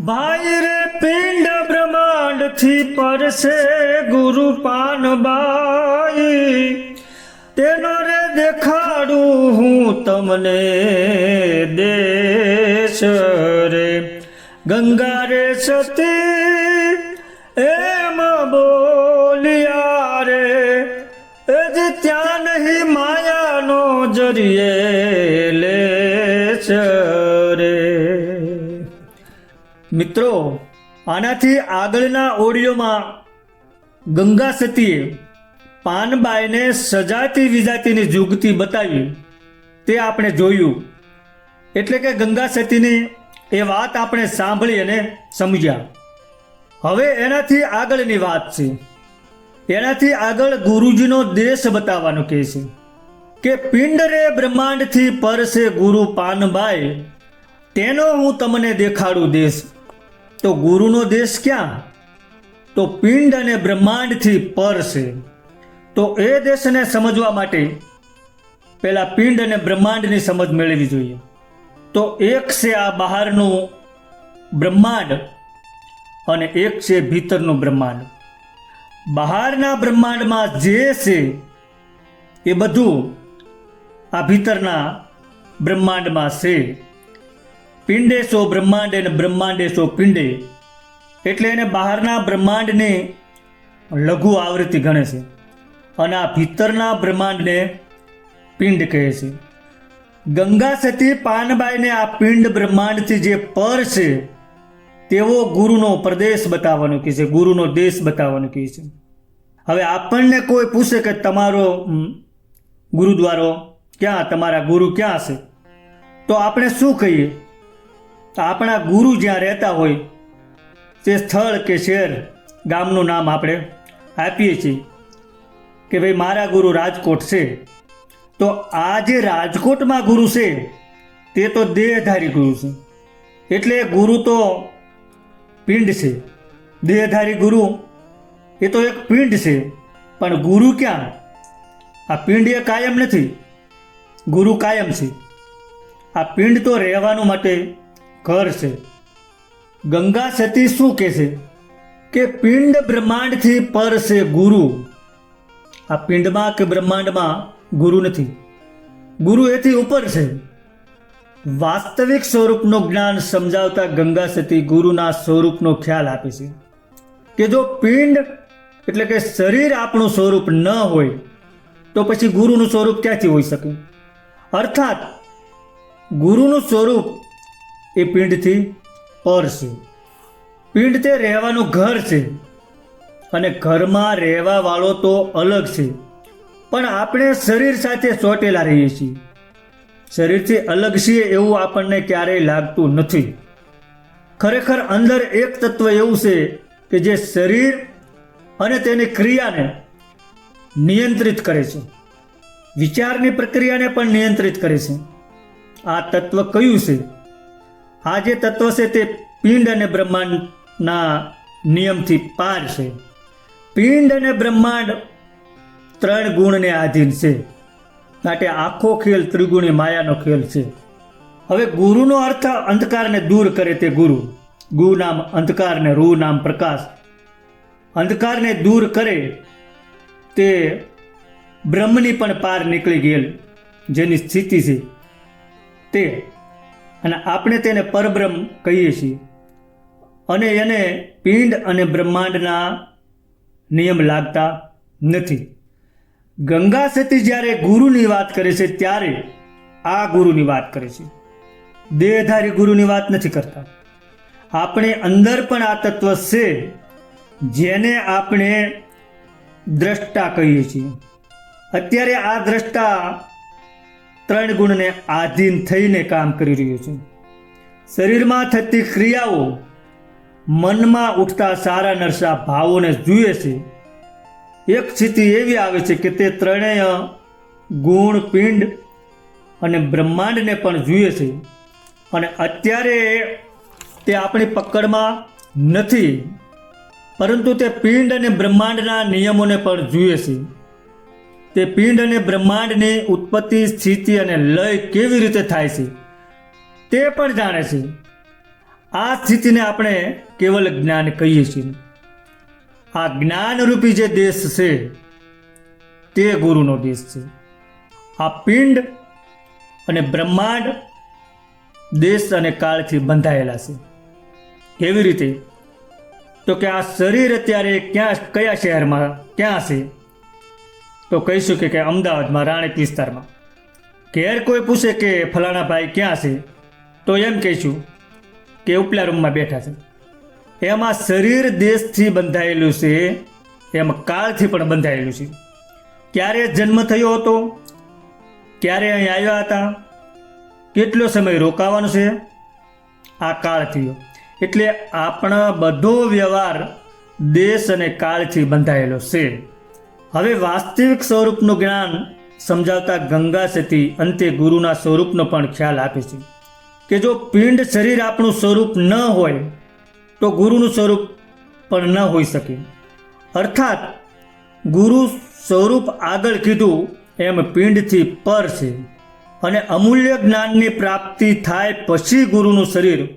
ભાઈ રે પિંડ બ્રહ્માંડથી પરસે ગુરુ પાનબાઈ. તેનો રે દેખાડું હું તમને દેશ રે. ગંગા રે સતી એમ બોલિયા રે. એ જ ત્યાં નહીં માયાનો જરીએ મિત્રો, આનાથી આગળના ઓડિયોમાં ગંગા સતીએ પાનબાઈને સજાતી વિજાતીની જુગતી બતાવી, તે આપણે જોયું. એટલે કે ગંગા સતીની એ વાત આપણે સાંભળી અને સમજ્યા. હવે એનાથી આગળની વાત છે. એનાથી આગળ ગુરુજીનો દેશ બતાવવાનો કહે છે કે પિંડ રે બ્રહ્માંડથી પરસે ગુરુ પાનબાઈ, તેનો હું તમને દેખાડું દેશ. તો ગુરુનો દેશ ક્યાં? તો પિંડ અને બ્રહ્માંડથી પર છે. તો એ દેશને સમજવા માટે પહેલા પિંડ અને બ્રહ્માંડની સમજ મેળવી જોઈએ. તો એક છે આ બહારનું બ્રહ્માંડ અને એક છે ભીતરનું બ્રહ્માંડ. બહારના બ્રહ્માંડમાં જે છે એ બધું આ ભીતરના બ્રહ્માંડમાં છે. પિંડે સો બ્રહ્માંડે અને બ્રહ્માંડે સો પિંડે. એટલે એને બહારના બ્રહ્માંડને લઘુ આવૃત્તિ ગણે છે. અને આ ભીતરના બ્રહ્માંડને પિંડ કહે છે. ગંગા સતી પાનબાઈને આ પિંડ બ્રહ્માંડથી જે પર છે, તેવો ગુરુનો પ્રદેશ બતાવવાનું કહે છે, ગુરુનો દેશ બતાવવાનું કહે છે. હવે આપણને કોઈ પૂછે કે તમારો ગુરુદ્વારો ક્યાં, તમારા ગુરુ ક્યાં છે? તો આપણે શું કહીએ? આપણા ગુરુ જ્યાં રહેતા હોય, તે સ્થળ કે શહેર, ગામનું નામ આપણે આપીએ છીએ કે ભાઈ મારા ગુરુ રાજકોટ છે. તો આ જે રાજકોટમાં ગુરુ છે, તે તો દેહધારી ગુરુ છે. એટલે ગુરુ તો પિંડ છે. દેહધારી ગુરુ એ તો એક પિંડ છે. પણ ગુરુ ક્યાં? આ પિંડ એ કાયમ નથી. ગુરુ કાયમ છે. આ પિંડ તો રહેવાનું માટે ઘર છે. ગંગા સતી શું કહે કે પિંડ બ્રહ્માંડથી પર છે ગુરુ. આ પિંડમાં કે બ્રહ્માંડમાં ગુરુ નથી. ગુરુ એથી ઉપર છે. વાસ્તવિક સ્વરૂપનું જ્ઞાન સમજાવતા ગંગા સતી ગુરુના સ્વરૂપનો ખ્યાલ આપે છે. કે જો પિંડ એટલે કે શરીર આપણું સ્વરૂપ ન હોય, તો પછી ગુરુનું સ્વરૂપ ક્યાંથી હોઈ શકે? અર્થાત ગુરુનું સ્વરૂપ એ પિંડથી પર છે. પિંડ તે રહેવાનું ઘર છે અને ઘરમાં રહેવા વાળો તો અલગ છે. પણ આપણે શરીર સાથે ચોટેલા રહીએ છીએ. શરીરથી અલગ છીએ એવું આપણને ક્યારેય લાગતું નથી. ખરેખર અંદર એક તત્વ એવું છે કે જે શરીર અને તેની ક્રિયાને નિયંત્રિત કરે છે. વિચારની પ્રક્રિયાને પણ નિયંત્રિત કરે છે. આ તત્વ કયું છે? આ જે તત્વ છે તે પિંડ અને બ્રહ્માંડના નિયમથી પાર છે. પિંડ અને બ્રહ્માંડ ત્રણ ગુણને આધીન છે. માટે આખો ખેલ ત્રિગુણી માયાનો ખેલ છે. હવે ગુરુનો અર્થ અંધકારને દૂર કરે તે ગુરુ. ગુ નામ અંધકાર ને રૂ નામ પ્રકાશ. અંધકારને દૂર કરે તે બ્રહ્મની પણ પાર નીકળી ગયેલ જેની સ્થિતિ છે તે અને આપણે તેને પરબ્રહ્મ કહીએ છીએ. અને એને પિંડ અને બ્રહ્માંડના નિયમ લાગતા નથી. ગંગા સતી જ્યારે ગુરુની વાત કરે છે ત્યારે આ ગુરુની વાત કરે છે. દેહધારી ગુરુની વાત નથી કરતા. આપણે અંદર પણ આ તત્વ છે, જેને આપણે દ્રષ્ટા કહીએ છીએ. અત્યારે આ દ્રષ્ટા ત્રણ ગુણને આધીન થઈને કામ કરી રહ્યું છે. શરીરમાં થતી ક્રિયાઓ મનમાં ઉઠતા સારા નરસા ભાવોને જુએ છે. એક સ્થિતિ એવી આવે છે કે તે ત્રણેય ગુણ, પિંડ અને બ્રહ્માંડને પણ જુએ છે. અને અત્યારે તે આપણી પકડમાં નથી, પરંતુ તે પિંડ અને બ્રહ્માંડના નિયમોને પણ જુએ છે. તે પિંડ અને બ્રહ્માંડની ઉત્પત્તિ, સ્થિતિ અને લય કેવી રીતે થાય છે, તે પણ જાણે છે. આ સ્થિતિને આપણે કેવલ જ્ઞાન કહીએ છીએ. આ જ્ઞાનરૂપી જે દેશ છે, તે ગુરુનો દેશ છે. આ પિંડ અને બ્રહ્માંડ દેશ અને કાળથી બંધાયેલા છે. કેવી રીતે, તો કે આ શરીર અત્યારે ક્યાં, કયા શહેરમાં ક્યાં છે? તો કહીશું કે અમદાવાદમાં રાણીપ વિસ્તારમાં. ઘેર કોઈ પૂછે કે ફલાણા ભાઈ ક્યાં છે, તો એમ કહીશું કે ઉપલા રૂમમાં બેઠા છે. એમાં શરીર દેશથી બંધાયેલું છે, એમ કાળથી પણ બંધાયેલું છે. ક્યારે જન્મ થયો હતો, ક્યારે અહીં આવ્યા હતા, કેટલો સમય રોકાવાનો છે, આ કાળ થયો. એટલે આપણો બધો વ્યવહાર દેશ અને કાળથી બંધાયેલો છે. હવે વાસ્તવિક સ્વરૂપનું જ્ઞાન સમજાવતા ગંગા સતી અંતે ગુરુના સ્વરૂપનો પણ ખ્યાલ આપે છે કે જો પિંડ શરીર આપણું સ્વરૂપ ન હોય, તો ગુરુનું સ્વરૂપ પણ ન હોઈ શકે. અર્થાત, ગુરુ સ્વરૂપ આગળ કીધું એમ પિંડથી પર છે અને અમૂલ્ય જ્ઞાનની પ્રાપ્તિ થાય પછી ગુરુનું શરીર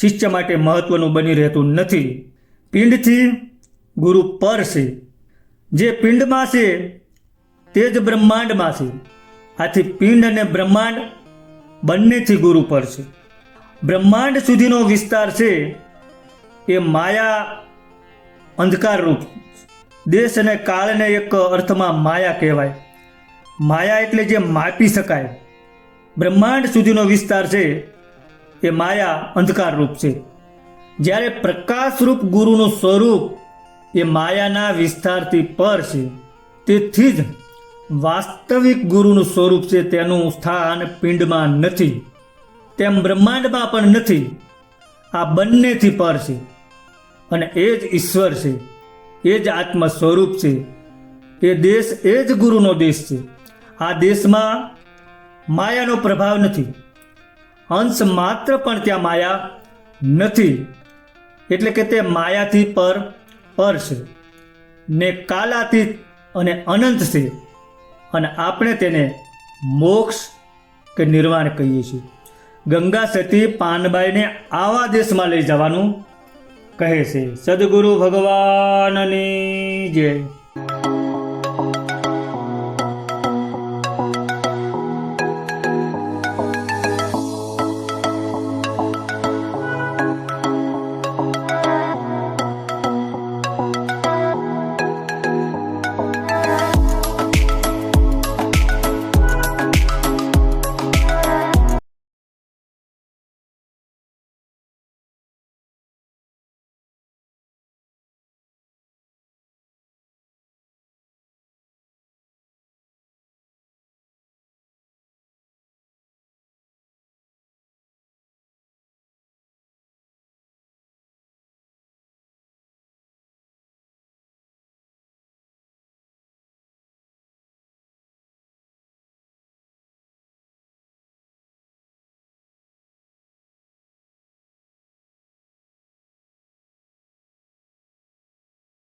શિષ્ય માટે મહત્વનું બની રહેતું નથી. પિંડથી ગુરુ પર છે. જે પિંડમાં છે, તે જ બ્રહ્માંડમાં છે. આથી પિંડ અને બ્રહ્માંડ બંનેથી ગુરુ પર છે. બ્રહ્માંડ સુધીનો વિસ્તાર છે, એ માયા અંધકારરૂપ. દેશ અને કાળને એક અર્થમાં માયા કહેવાય. માયા એટલે જે માપી શકાય. બ્રહ્માંડ સુધીનો વિસ્તાર છે, એ માયા અંધકારરૂપ છે. જ્યારે પ્રકાશરૂપ ગુરુનું સ્વરૂપ એ માયાના વિસ્તારથી પર છે. તેથી જ વાસ્તવિક ગુરુનું સ્વરૂપ છે તેનું સ્થાન પિંડમાં નથી. તેમ બ્રહ્માંડમાં પણ નથી. આ બંનેથી પર છે. અને એ જ ઈશ્વર છે. એ જ આત્મ સ્વરૂપ છે. એ દેશ એ જ ગુરુનો દેશ છે. આ દેશમાં માયાનો પ્રભાવ નથી. અંશ માત્ર પણ ત્યાં માયા નથી. એટલે કે તે માયાથી પર પર છે ને કાલાતીત અને અનંત છે અને આપણે તેને મોક્ષ કે નિર્વાણ કહીએ છીએ. ગંગા સતી પાનબાઈને આવા દેશમાં લઈ જવાનું કહે છે. સદગુરુ ભગવાનની જય.